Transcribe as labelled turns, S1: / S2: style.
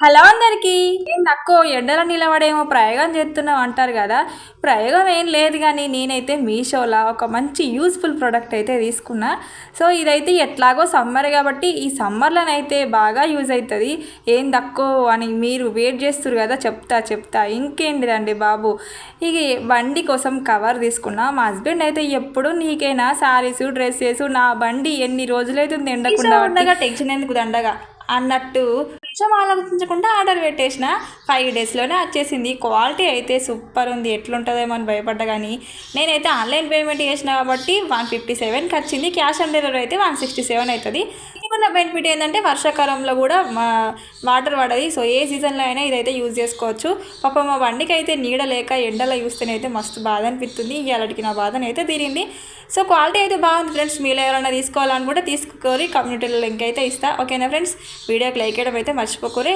S1: Hello అందరికీ. ఏం తక్కువ ఎండలో నిలబడేమో ప్రయోగం చేస్తున్నాం అంటారు కదా. ప్రయోగం ఏం లేదు కానీ నేనైతే మీషోలో ఒక మంచి యూస్ఫుల్ ప్రోడక్ట్ అయితే తీసుకున్నా. సో ఇదైతే ఎట్లాగో సమ్మర్ కాబట్టి ఈ సమ్మర్లోనైతే బాగా యూజ్ అవుతుంది. ఏం తక్కువ అని మీరు వెయిట్ చేస్తారు కదా చెప్తా చెప్తా. ఇంకేంటిదండి బాబు? ఇక బండి కోసం కవర్ తీసుకున్నా. మా హస్బెండ్ అయితే ఎప్పుడు నీకైనా సారీస్ డ్రెస్సెస్ నా బండి ఎన్ని రోజులైతుంది ఎండకుండా ఉండగా టెన్షన్ ఎందుకు దండగా? అన్నట్టు కొంచెం ఆలోచించకుండా ఆర్డర్ పెట్టేసిన ఫైవ్ డేస్లోనే వచ్చేసింది. క్వాలిటీ అయితే సూపర్ ఉంది. ఎట్లుంటుందేమో అని భయపడ్డా కానీ నేనైతే ఆన్లైన్ పేమెంట్ చేసిన కాబట్టి వన్ ఫిఫ్టీ సెవెన్కి వచ్చింది. క్యాష్ ఆన్ డెలివరీ అయితే వన్ సిక్స్టీ సెవెన్ అవుతుంది ఇంకొక బెనిఫిట్ ఏంటంటే వర్షాకాలంలో కూడా వాటర్ పడది. సో ఏ సీజన్లో అయినా ఇదైతే యూజ్ చేసుకోవచ్చు. పాప మా బండికి అయితే నీడ లేక ఎండలో చూస్తేనైతే మస్తు బాధ అనిపిస్తుంది. ఇవాళకి నా బాధనైతే తీరింది. సో క్వాలిటీ అయితే బాగుంది ఫ్రెండ్స్. మీరు ఎవరైనా తీసుకోవాలనుకుంటే తీసుకోరి కమ్యూనిటీలో లింక్ అయితే ఇస్తా. ఓకేనా ఫ్రెండ్స్? వీడియోకి లైక్ చేయడం అయితే আসব করে?